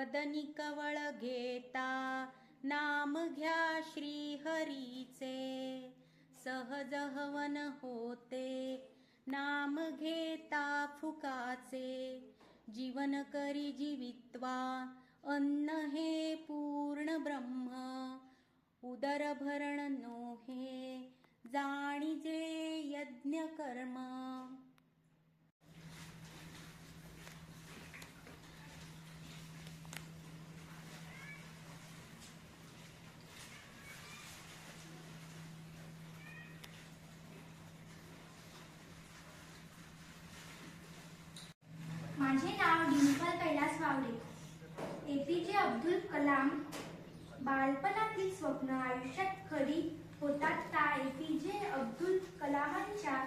वदनी कवळ घेता नाम घ्या श्री हरीचे सहज हवन होते नाम घेता फुकाचे. जीवन करी जीवित्वा अन्न हे पूर्ण ब्रह्म. उदर भरण नोहे जाणीजे यज्ञ कर्म माझे नाव Dimple Kailas A P J Abdul Kalam बालपणातील स्वप्न आयुष्यात खरी होतात का? ए पी जे अब्दुल कलामांच्या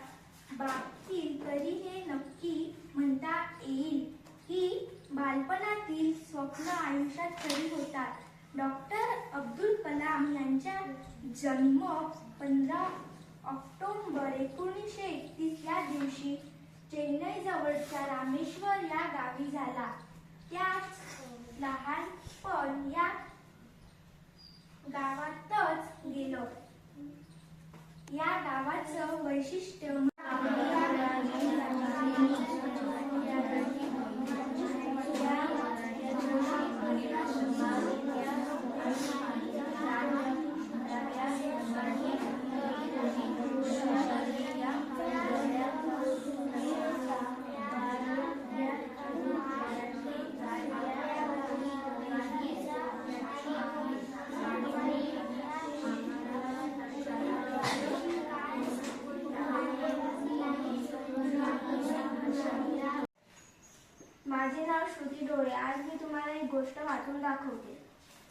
बाबतीत तरी हे नक्की म्हणता येईल की बालपणातील स्वप्न आयुष्यात खरी होतात. डॉक्टर अब्दुल कलाम यांचा जन्म पंधरा ऑक्टोबर एकोणीसशे एकतीस या दिवशी चेन्नई जवळच्या रामेश्वर या गावी झाला. त्याच लहानपण या गावातच गेलो. या गावाचं वैशिष्ट्य श्रुती डोळे. आज मी तुम्हाला एक गोष्ट वाचून दाखवते.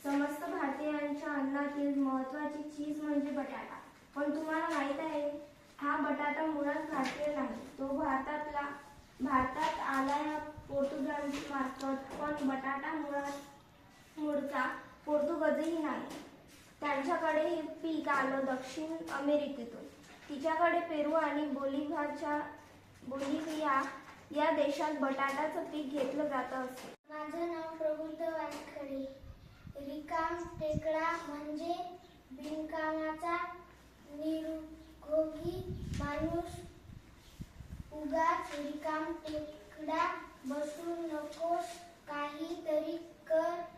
समस्त भारतीयांच्या अन्नातील महत्वाची चीज म्हणजे बटाटा. पण तुम्हाला माहीत आहे हा बटाटा मुळात भारतीय नाही. तो भारतातला भारतात आला या पोर्तुगाल मार्फत. पण बटाटा मुळात मूळचा पोर्तुगजही नाही. त्यांच्याकडे हे पीक आलं दक्षिण अमेरिकेतून. तिच्याकडे पेरू आणि बोलिव्हाच्या बोलिव्हिया या देशात बटाटाचं पीक घेतलं जातं असे. माझं नाव प्रबुद्ध वानखडे. रिकाम टेकडा म्हणजे बिनकामाचा निरुपयोगी माणूस. उगाच रिकाम टेकडा बसून नकोस काहीतरी कर.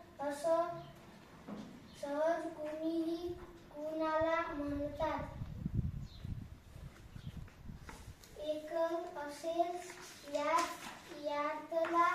com ocells llargs i àrtela